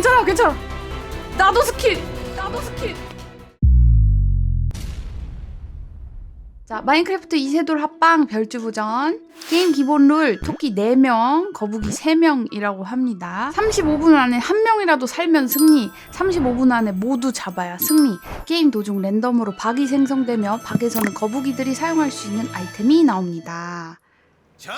괜찮아 괜찮아. 나도 스킬 나도 스킬. 자 마인크래프트 이세돌 합방 별주부전. 게임 기본 룰 토끼 4명 거북이 3명이라고 합니다. 35분 안에 한 명이라도 살면 승리. 35분 안에 모두 잡아야 승리. 게임 도중 랜덤으로 박이 생성되며 박에서는 거북이들이 사용할 수 있는 아이템이 나옵니다. 자,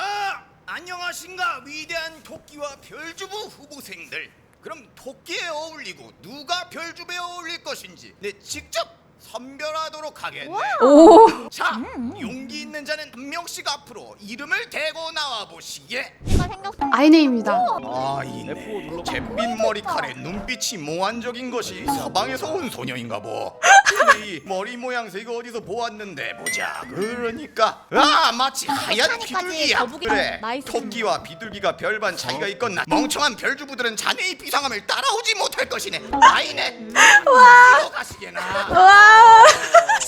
안녕하신가 위대한 토끼와 별주부 후보생들. 그럼 토끼에 어울리고 누가 별주부에 어울릴 것인지 내 직접 선별하도록 하겠네. 오 자, 용기 있는 자는 한 명씩 앞으로 이름을 대고 나와 보시게. 생각해. 아이네입니다 아, 이네. 잿빛 머리칼에 눈빛이 몽환적인 것이 서방에서 온 소녀인가 보. 근데 이 머리 모양새 이거 어디서 보았는데 보자. 그러니까 아 마치 하얀 하니까지 비둘기야. 거북이가 그래. 나이스. 토끼와 비둘기가 별반 차이가 있건나 멍청한 별주부들은 자네의 비상함을 따라오지 못할 것이네. 아이네. 와. 가시게나. 와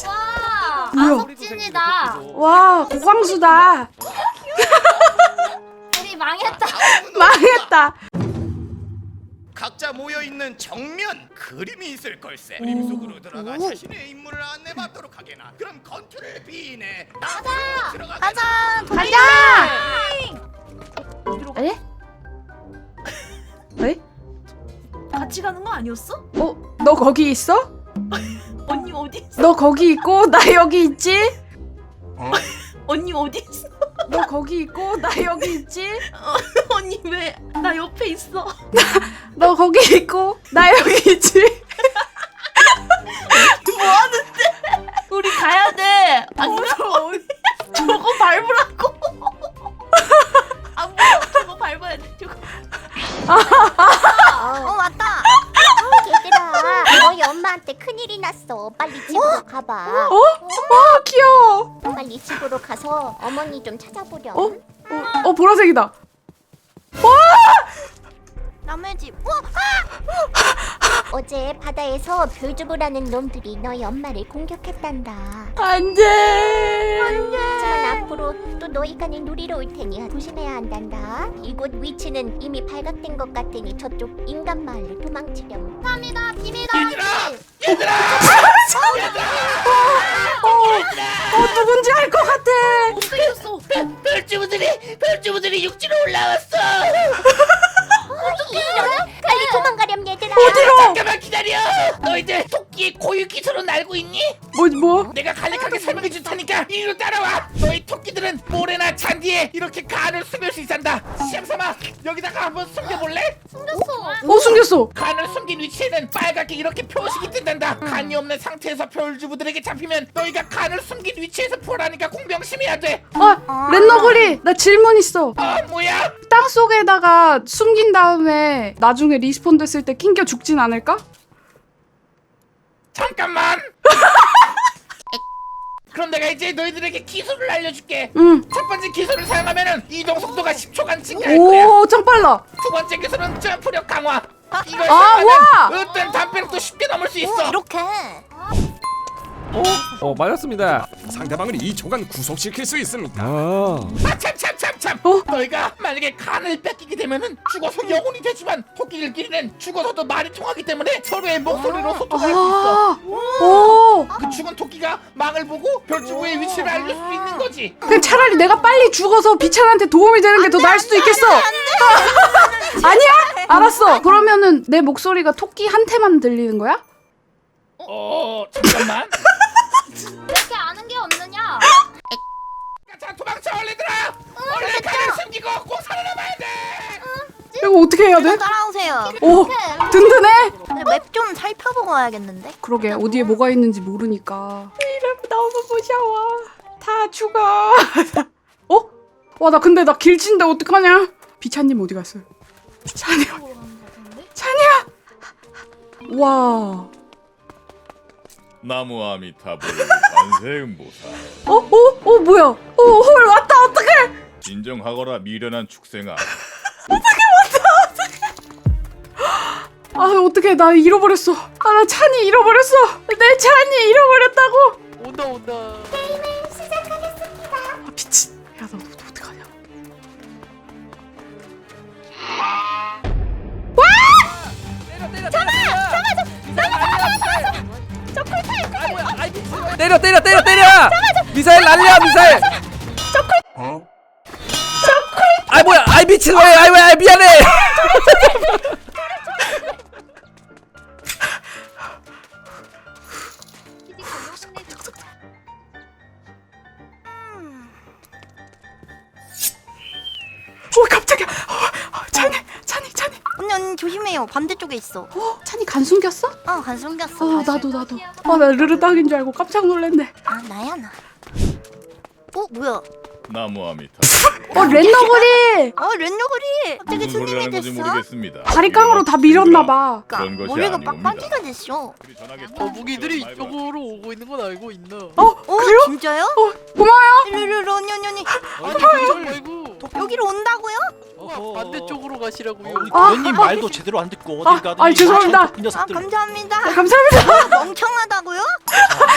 와, 뭐야? 멋진이다. 와 고광수다 우리 망했다. 망했다 각자 모여 있는 정면 그림이 있을 걸세. 그림 속으로 들어가 자신의 인물을 안내받도록 하게나. 그럼 건투를 비네. 가자. 들어가. 가자. 가자 에? 에? 같이 가는 거 아니었어? 어? 너 거기 있어? 어디 있어? 너 거기 있고 나 여기 있지? 언니 어디 있어? 너 거기 있고 나 여기 있지? 언니 왜 나 옆에 있어? 너 거기 있고 나 여기 있지? 우리 가야 돼. 안그 났어. 빨리 집으로 가봐. 어? 와 귀여워 빨리 집으로 가서 어머니 좀 찾아보렴. 어? 어, 어 보라색이다 남의 집. 어, 어제 바다에서 별주부라는 놈들이 너희 엄마를 공격했단다. 안돼 하지만 앞으로 또 너희간에 누리러 올 테니 조심해야 한단다. 이곳 위치는 이미 발각된 것 같으니 저쪽 인간 마을로 도망치렴. 감사합니다, 비밀감지. 어 누군지 알 것 같아 했어? 별주부들이 별주부들이 육지로 올라왔어. 빨리 도망가렴 얘들아. 어디로? 잠깐만 기다려. 너희들 토끼의 고유 기술은 알고 있니? 뭐 뭐? 내가 간략하게 설명해 줄 테니까 이리로 따라와. 너희 토끼들은 모래나 잔디에 이렇게 간을 숨길 수 있단다. 시험 삼아 여기다가 한번 숨겨볼래? 숨겼어. 어 숨겼어 간을 숨긴 위치에는 빨갛게 이렇게 표식이 뜬단다. 간이 없는 상태에서 별주부들에게 잡히면 너희가 간을 숨긴 위치에서 포라니까 공병심해야 돼. 아 랜너구리 나 질문 있어 아 뭐야? 땅 속에다가 숨긴 다음에 나중에 리스폰 됐을 때 낑겨 죽진 않을까? 잠깐만. 그럼 내가 이제 너희들에게 기술을 알려줄게. 응. 첫 번째 기술을 사용하면은 이동 속도가 10초간 증가할 거야. 오, 짱 빨라. 두 번째 기술은 점프력 강화. 이걸 아, 사용하면 와! 어떤 담배력도 쉽게 넘을 수 있어. 이렇게. 어 맞았습니다. 상대방을 2초간 구속시킬 수 있습니다. 아. 아참참참참. 어? 너희가 만약에 간을 뺏기게 되면은 죽어서 영혼이 되지만 토끼들끼리는 죽어서도 말이 통하기 때문에 서로의 목소리로 소통할 수 있어. 아, 오. 그 죽은 토끼가 망을 보고 별주부의 위치를 알릴 수 있는 거지. 그냥 차라리 내가 빨리 죽어서 비찬한테 도움이 되는 게 더 나을 수도 있겠어. 아니야? 알았어. 그러면은 내 목소리가 토끼 한테만 들리는 거야? 어 잠깐만. 이렇게 아는 게 없느냐? 자 도망쳐 얼리들아. 얼른 간을 숨기고 꼭 살아남아야 돼. 이거 어떻게 해야 돼? 따라오세요. 오, 든든해. 맵 좀 살펴보고 와야겠는데. 그러게 어디에 뭐가 있는지 모르니까. 이름 너무 무서워. 다 죽어. 어? 와 나 근데 나 길친데 어떡하냐? 비차님 어디 갔어요? 찬이야. 찬이야. 와. 나무 아미타불 반세음보살. 어? 어? 어 뭐야? 어 헐 왔다 어떡해! 진정하거라 미련한 축생아. 아 어떡해 나 잃어버렸어. 아 나 찬이 잃어버렸어. 내 찬이 잃어버렸다고! 온다 온다. 아 미친. 야너 너, 너 어떡하냐? 때려 때려. 잡아! 잡아 잡아 잡아 아, 아, 잡아! 잡아. 저쿨타 때려 때려 때려 미사일 날려 미사일 아 뭐야 아이 미친 왜 아이 왜 아이 미안해 어 깜짝이야. 어, 어, 찬이 찬이 찬이. 언니 언니 조심해요. 반대쪽에 있어. 어 찬이 간 숨겼어? 어, 간 숨겼어. 어 나도 나도. 어나 르르닥인 줄 알고 깜짝 놀랐네. 아, 나야 나. 어, 뭐야? 나무 아미타. 어 랜너구리. 어, 렌더글이 갑자기 무슨 소리 스님이 하는 건지 됐어. 모르겠습니다. 다리깡으로 다 밀었나 봐. 그런 것이 머리가. 빡빡이가 됐어. 거북이들이 이쪽으로 오고 있는 건 알고 있나? 어 어, 그래요? 진짜요? 어 고마워요. 르르르 언니 언니 언니. 아니 그쪽 말고 여기로 온다고요? 어, 반대쪽으로 가시라고요. 아, 의원님 말도 제대로 안 듣고 아, 어딜 가든 아, 죄송합니다. 이 아, 녀석들 감사합니다. 감사합니다. 멍청하다고요?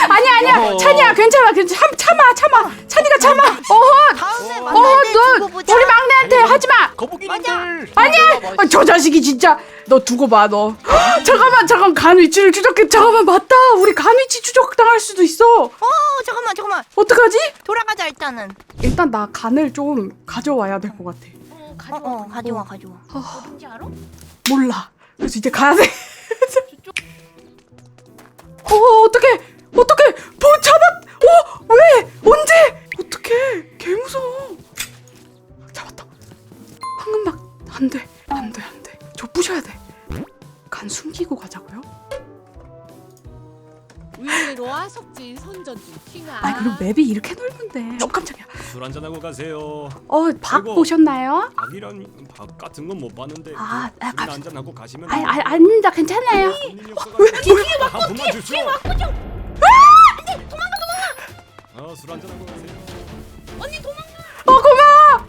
아니야 아니야. 어. 찬이야 괜찮아 괜찮아. 참, 참아 참아. 찬이가 참아. 어허 다음에 어, 만날 때 너 두고 보자. 우리 막내한테 하지 마. 거북이님들 아니야. 아, 저 자식이 진짜 너 두고 봐 너. 잠깐만 잠깐 간 위치를 추적해. 잠깐만 맞다. 우리 간 위치 추적 당할 수도 있어. 어, 잠깐만 잠깐만. 어떡하지? 돌아가자 일단은. 일단 나 간을 좀 가져와야 될 것 같아. 어, 어, 가져와 가져와. 뭔지 알아? 몰라. 그래서 이제 가야 돼. 어 어떡해 어떡해 뭐 잡았 어 왜 언제 어떡해 개 무서워 잡았다 황금막 안돼 안돼 안돼 저 부셔야 돼간 숨기고 가자고요 의외로와 석진 선전진 킹아. 아 그리고 맵이 이렇게 넓은데 어 깜짝이야 술 한잔하고 가세요 어밥 아이고. 보셨나요 밥이란 밥 같은 건 못 봤는데 아, 아, 술이나 감- 한잔하고 가시면 아, 아 아닙니다 괜찮아요 왜 뒤에 막고 한 번만 주 아술 한잔하고 가세요. 어 고마워!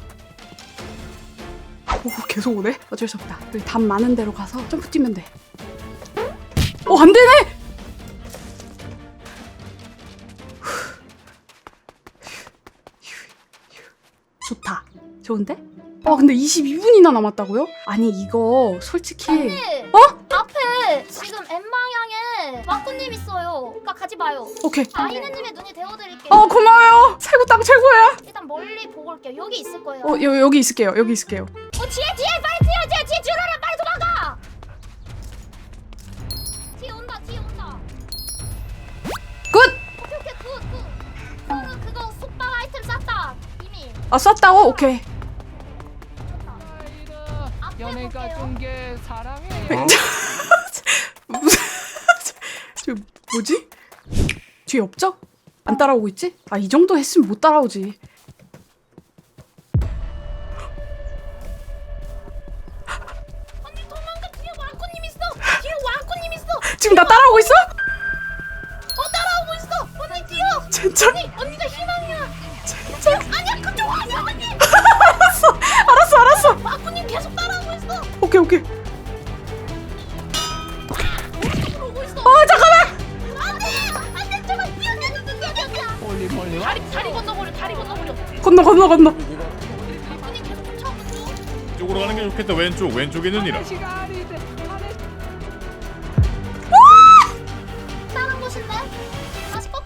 오 계속 오네? 어쩔 수 없다. 여기 담 많은 데로 가서 점프 뛰면 돼 어 안 되네! 좋다. 좋은데? 어 근데 22분이나 남았다고요? 아니 이거 솔직히 어? 앞에 오케이 아이네님의 눈이 되어드릴게요. 어 고마워요 살구땅 최고야 일단 멀리 보고 올게요. 여기 있을 거예요. 어 여, 여기 있을게요 여기 있을게요 어 뒤에 뒤에 빨리 뛰어 뒤에 뒤에 줄어라 빨리 도망가. 뒤에 온다 뒤에 온다. 굿! 오케이 오케이 굿 굿. 그 그거 속박 아이템 쌌다 이미. 아 쐈다고? 오케이 좋다. 앞에 연애가 볼게요. 중계 사랑해. 무슨 저 뭐지? 뒤에 없죠? 안 따라오고 있지? 아 이 정도 했으면 못 따라오지. 언니 도망가 뒤에 와꾸님 있어. 뒤에 와꾸님 있어. 지금 나 따라오고 있어? 어 따라오고 있어. 언니 뛰어. 진짜? 언니 언니가 희망이야. 진짜? 아니야 그쪽 아니야 언니. 알았어, 알았어, 알았어. 와꾸님 계속 따라오고 있어. 오케이, 오케이. 건너, 건너, 건너. 이쪽으로 가는 게 좋겠다. 왼쪽 왼쪽에는 이라. 시간이 돼. 하늘 다른 곳인데? 다시 꺾.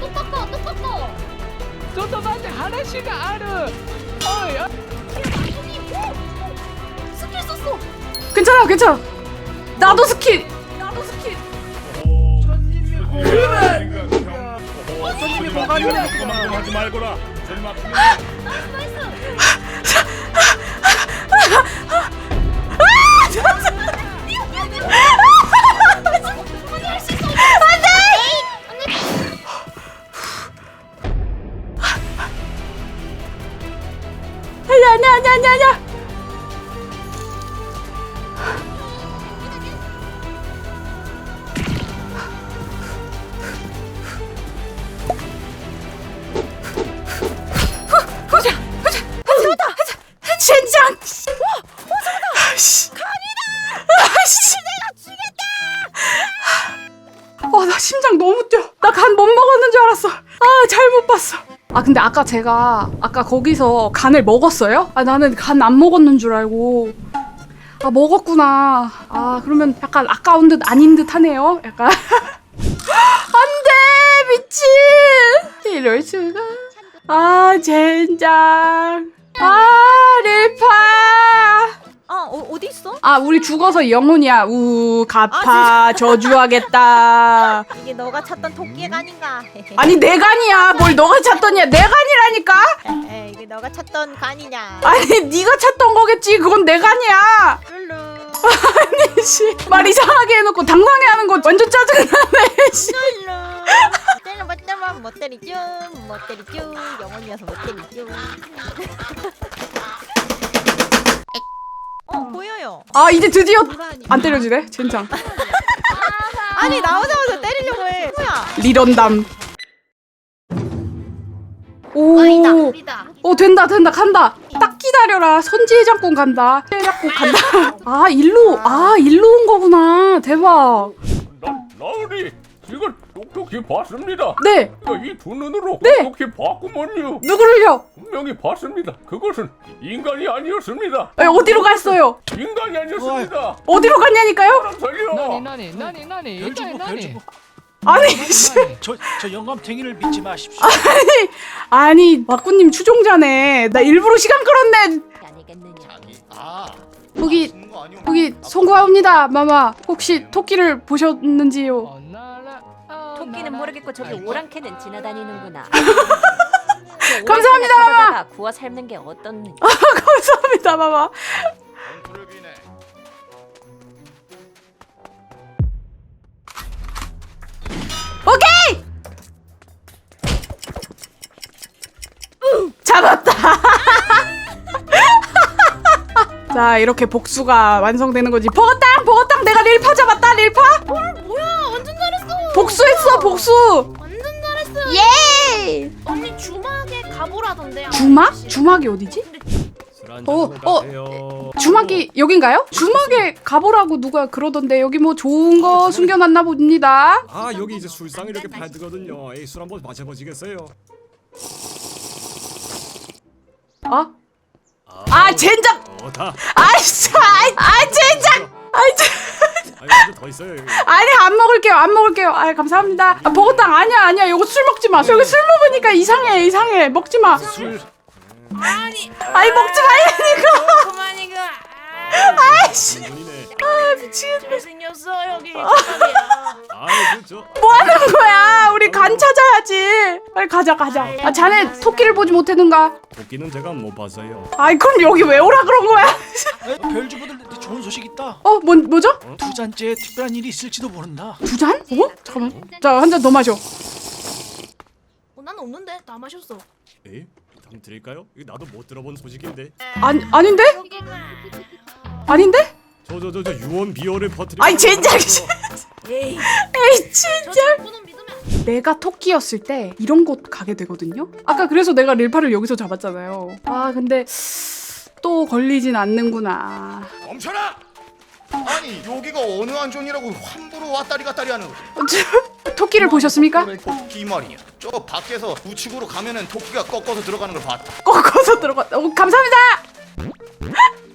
또 꺾어 또 꺾어. 또또 나한테 하나씩가 알아. 어이. 어. 스킬 썼어. 괜찮아, 괜찮아. 나도 스킬. 나도 스킬. 손님이 공간이 그만큼 하지 말거라. 언니. 아니야, 아니야, 아니야, 아니야, 아, 근데 아까 제가 아까 거기서 간을 먹었어요? 아, 나는 간 안 먹었는 줄 알고. 아 먹었구나. 아 그러면 약간 아까운 듯 아닌 듯 하네요. 약간 안돼 미친 이럴 수가. 아 젠장. 아 릴파. 어, 어 어디 있어? 아 우리 죽어서 영혼이야. 우 갚아 저주하겠다. 이게 너가 찾던 토끼가 아닌가? 아니 내 간이야. 뭘 너가 찾더냐? 내 간이라니까. 에 이게 너가 찾던 간이냐? 아니 네가 찾던 거겠지. 그건 내 간이야. 룰루. 씨, 말 이상하게 해놓고 당당해 하는 거 완전 짜증나네. 씨. 룰루. 때려 못 때려 못 때리죠. 못 때리죠. 영혼이어서 못 때리죠. 어 보여요. 아 이제 드디어 안 때려지네. 젠장. 아니 나오자마자 때리려고 해. 뭐야? 리런담. 오. 아니다 오 된다 된다 간다. 딱 기다려라. 선지해장국 간다. 해장국 간다. 아 일로 아 일로 온 거구나. 대박. 나 나으리 이걸 똑똑히 봤습니다. 네 이 두 눈으로 네. 똑똑히 봤구먼요. 누구를요? 분명히 봤습니다. 그것은 인간이 아니었습니다. 에, 어디로 갔어요? 인간이 아니었습니다. 어디로 갔냐니까요? 사람 살려. 나니 나니 나니 나니 일단 나니 아니 씨. 저, 저 영감탱이를 믿지 마십시오. 아니 마꾸님 추종자네. 나 일부러 시간 끌었네. 아 거기 거? 거기 송구합니다 마마. 혹시 토끼를 보셨는지요? 어, 나라, 어, 토끼는. 모르겠고 저기 아이고. 오랑캐는 지나다니는구나 감사합니다, 마마. 구워 삶는 게 어떤 감사합니다 마마. 오케이! 잡았다. 자 이렇게 복수가 완성되는 거지. 버거땅 버거땅 내가 릴파 잡았다 복수. 완전 잘했어 예. 언니 주막에 가보라던데 주막? 주막이 어디지? 어, 어, 주막이 여긴가요? 주막에 가보라고 누가 그러던데 여기 뭐 좋은 거 숨겨놨나 봅니다. 아 여기 이제 술상 이렇게 팔거든요. 술 한번 마셔보시겠어요? 어? 아 젠장! 아이씨, 아이, 아 젠장! 아이 젠. 아니 더 있어요. 여기. 아니 안 먹을게요 안 먹을게요. 아 감사합니다. 아, 버거땅 아니야 아니야. 이거 술 먹지 마. 여기 술 먹으니까 이상해 이상해. 먹지 마. 술. 아니. 먹지 말라니까. 이거 아이씨. 아 미치겠네. 잘생겼어 여기. 아 그죠. 뭐 하는 거야? 우리 간 찾아야지. 빨리 가자 가자. 아 자네 토끼를 보지 못했는가? 도끼는 제가 못 봤어요. 아이 그럼 여기 왜 오라 그런 거야? 별주부들 좋은 소식 있다. 어 뭐, 뭐죠? 두 잔째 특별한 일이 있을지도 모른다. 두 잔? 어? 잠깐만. 자 한 잔 더 마셔. 어, 난 없는데. 다 마셨어. 에이 한번 드릴까요? 이거 나도 못 들어본 소식인데. 아니 아닌데 아닌데 저 저 저 저 유언 비어를 퍼뜨리. 아이 젠장 에이 에이 진짜 저 친구는 믿으면 내가 토끼였을 때 이런 곳 가게 되거든요. 아까 그래서 내가 릴파를 여기서 잡았잖아요. 아 근데 또 걸리진 않는구나. 멈춰라! 아니 여기가 어느 안전이라고 함부로 왔다리 갔다리 하는 거지? 어, 저- 토끼를 보셨습니까? 토끼 말이야. 저 밖에서 우측으로 가면은 토끼가 꺾어서 들어가는 걸 봤다. 꺾어서 들어갔다. 어, 감사합니다.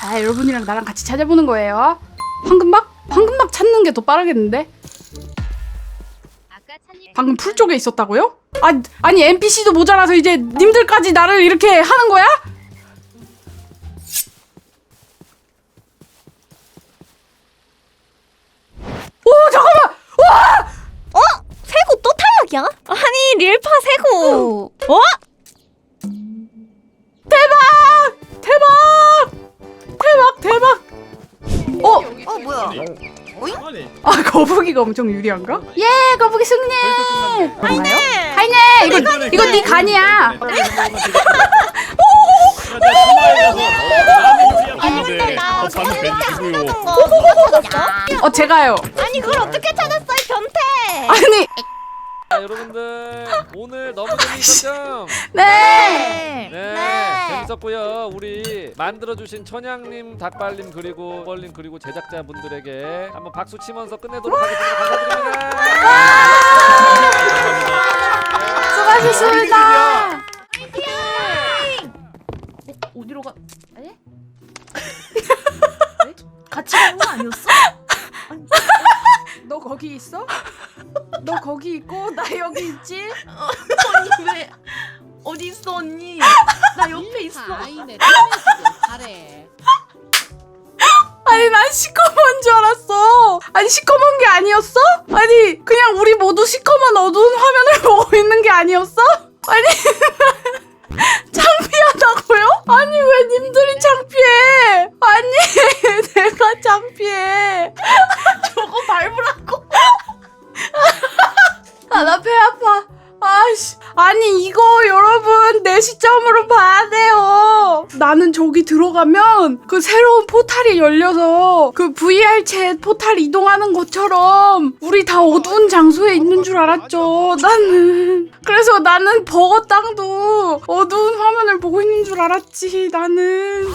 자 여러분이랑 같이 찾아보는 거예요 황금박? 황금박 찾는 게 더 빠르겠는데? 방금 풀 쪽에 있었다고요? 아, 아니 NPC도 모자라서 이제 님들까지 나를 이렇게 하는 거야? 어 뭐야? 아 거북이가 엄청 유리한가? 예 거북이 승리! 하이네! 하이네! 이거 이거 네 간이야! 근데 뭐라고요? 거 누가 찾았어? 어 제가요. 아니 그걸 어떻게 찾았어요 변태? 아니 자, 여러분들 오늘 너무 재미있었죠? 네. 네, 재밌었고요. 우리 만들어주신 천양님, 닭발님 그리고 벌님 그리고 제작자분들에게 한번 박수 치면서 끝내도록 하겠습니다. 감사드립니다. 수고하셨습니다. 어디로 가? 에? 같이 가는 거 아니었어? 너 거기 있어? 너 거기 있고 나 여기 있지? 언니 왜 어디 있어 언니? 나 옆에 있어. 아이네 잘해. 아니 난 시커먼 줄 알았어. 아니 시커먼 게 아니었어? 아니 그냥 우리 모두 시커먼 어두운 화면을 보고 있는 게 아니었어? 아니 창피하다고요? 아니 왜 님들이 창피해? 아니 내가 창피해. 저거 밟으라고. 아 나 배 아파. 아씨 아니 이거 여러분 내 시점으로 봐야 돼요. 나는 저기 들어가면 그 새로운 포탈이 열려서 그 VR 챗 포탈 이동하는 것처럼 우리 다 어두운 장소에 있는 줄 알았죠. 나는 그래서 나는 버거 땅도 어두운 화면을 보고 있는 줄 알았지. 나는